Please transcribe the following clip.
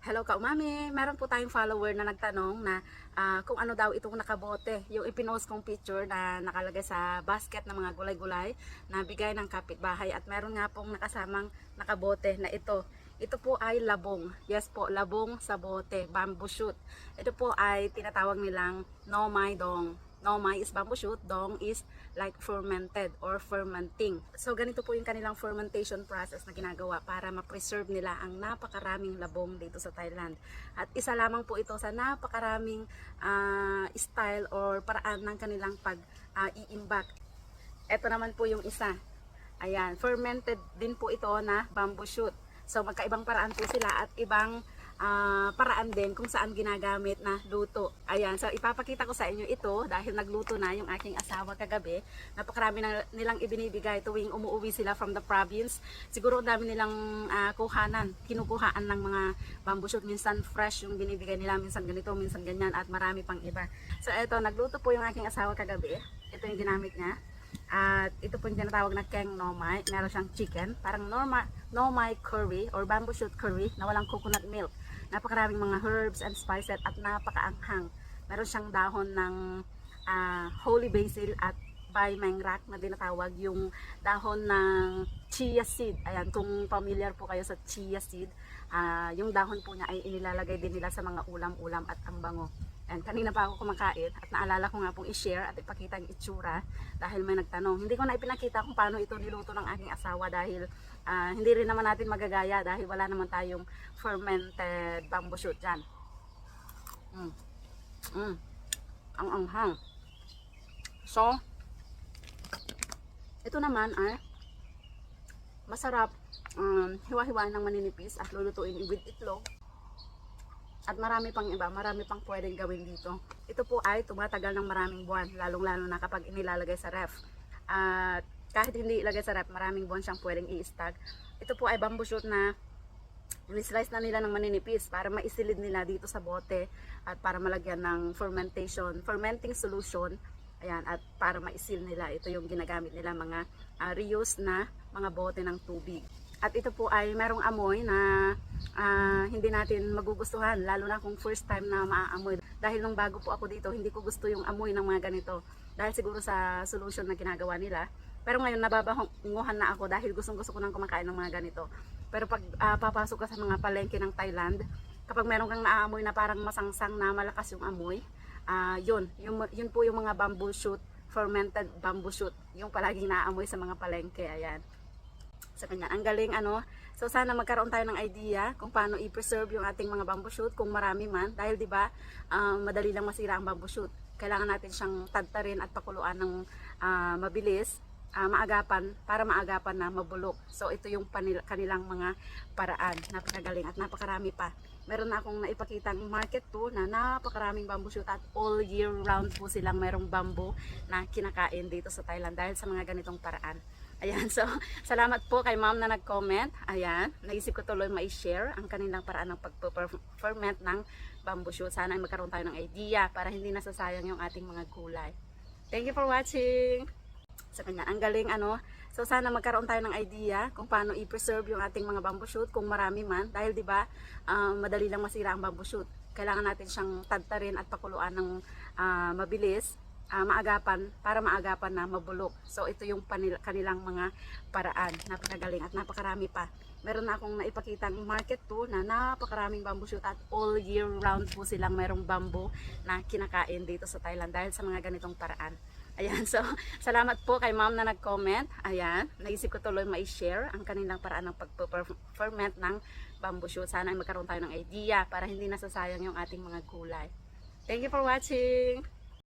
Hello ka umami, meron po tayong follower na nagtanong na ah, kung ano daw itong nakabote. Yung ipinost kong picture na nakalagay sa basket ng mga gulay-gulay na bigay ng kapitbahay at meron nga pong nakasamang nakabote na ito. Ito po ay labong. Yes po, labong sa bote, bamboo shoot. Ito po ay tinatawag nilang nomai dong. Nomai is bamboo shoot, dong is like fermented or fermenting. So ganito po yung kanilang fermentation process na ginagawa para ma-preserve nila ang napakaraming labong dito sa Thailand. At isa lamang po ito sa napakaraming ah, style or paraan ng kanilang pag-iimbak. ito naman po yung isa. Ayan, fermented din po ito na bamboo shoot. So magkaibang paraan po sila at ibang ah, paraan din kung saan ginagamit na luto. Ayan, so ipapakita ko sa inyo ito dahil nagluto na yung aking asawa kagabi. Napakarami na nilang ibinibigay tuwing umuwi sila from the province. Siguro dami nilang ah, kuhanan, kinukuhaan ng mga bamboo shoot. Minsan fresh yung binibigay nila, minsan ganito, minsan ganyan at marami pang iba. So ito, nagluto po yung aking asawa kagabi. Ito yung ginamit niya. At ito po yung tinatawag na keng nomai. Meron siyang chicken. Parang norma, nomai curry or bamboo shoot curry na walang coconut milk. Napakaraming mga herbs and spices at napakaanghang. Meron siyang dahon ng ah, holy basil at by mengrak na dinatawag yung dahon ng chia seed. Ayan, kung familiar po kayo sa chia seed, ah, yung dahon po niya ay inilalagay din nila sa mga ulam-ulam at ang bango. And kanina pa ako kumakain at naalala ko nga pong i-share at ipakita ang itsura dahil may nagtanong. Hindi ko na ipinakita kung paano ito niluto ng aking asawa dahil ah, hindi rin naman natin magagaya dahil wala naman tayong fermented bamboo shoot dyan. Mm. Mm. Ang anghang. So, ito naman ay masarap um, hiwa-hiwain ng maninipis at lulutuin with itlog at marami pang iba, marami pang pwedeng gawin dito. Ito po ay tumatagal ng maraming buwan, lalong-lalo na kapag inilalagay sa ref. At kahit hindi ilagay sa ref, maraming buwan siyang pwedeng i-stag. Ito po ay bamboo shoot na ni-slice na nila ng maninipis para maisilid nila dito sa bote at para malagyan ng fermentation, fermenting solution. Ayan, at para maisil nila, ito yung ginagamit nila mga ah, reuse na mga bote ng tubig. At ito po ay merong amoy na ah, hindi natin magugustuhan, lalo na kung first time na maaamoy. Dahil nung bago po ako dito, hindi ko gusto yung amoy ng mga ganito. Dahil siguro sa solution na ginagawa nila. Pero ngayon nababanguhan na ako dahil gustong gusto ko nang kumakain ng mga ganito. Pero pag ah, papasok ka sa mga palengke ng Thailand, kapag meron kang naaamoy na parang masangsang na malakas yung amoy, ah yun, yun, yun po yung mga bamboo shoot, fermented bamboo shoot, yung palaging naaamoy sa mga palengke, ayan sa kanya. Ang galing ano. So sana magkaroon tayo ng idea kung paano i-preserve yung ating mga bamboo shoot kung marami man dahil 'di ba um, madali lang masira ang bamboo shoot. Kailangan natin siyang tadtarin at pakuluan ng ah, mabilis, ah, maagapan para maagapan na mabulok. So ito yung panil- kanilang mga paraan. Napakagaling at napakarami pa. Meron na akong naipakitang market po na napakaraming bamboo shoot at all year round po silang merong bamboo na kinakain dito sa Thailand dahil sa mga ganitong paraan. Ayan, so salamat po kay ma'am na nag-comment. Ayan, naisip ko tuloy ma-share ang kanilang paraan ng pag-ferment ng bamboo shoot. Sana ay magkaroon tayo ng idea para hindi nasasayang yung ating mga gulay. Thank you for watching! Sa kanya, ang galing ano. So sana magkaroon tayo ng idea kung paano i-preserve yung ating mga bamboo shoot kung marami man. Dahil 'di ba, um, madali lang masira ang bamboo shoot. Kailangan natin siyang tadtarin at pakuluan ng ah, mabilis ah, maagapan para maagapan na mabulok. So ito yung panil- kanilang mga paraan. Napakagaling at napakarami pa. Meron na akong naipakitang market po na napakaraming bamboo shoot at all year round po silang merong bamboo na kinakain dito sa Thailand dahil sa mga ganitong paraan. Ayan, so salamat po kay ma'am na nag-comment. Ayan, naisip ko tuloy ma-share ang kanilang paraan ng pag-ferment ng bamboo shoot. Sana ay magkaroon tayo ng idea para hindi nasasayang yung ating mga gulay. Thank you for watching!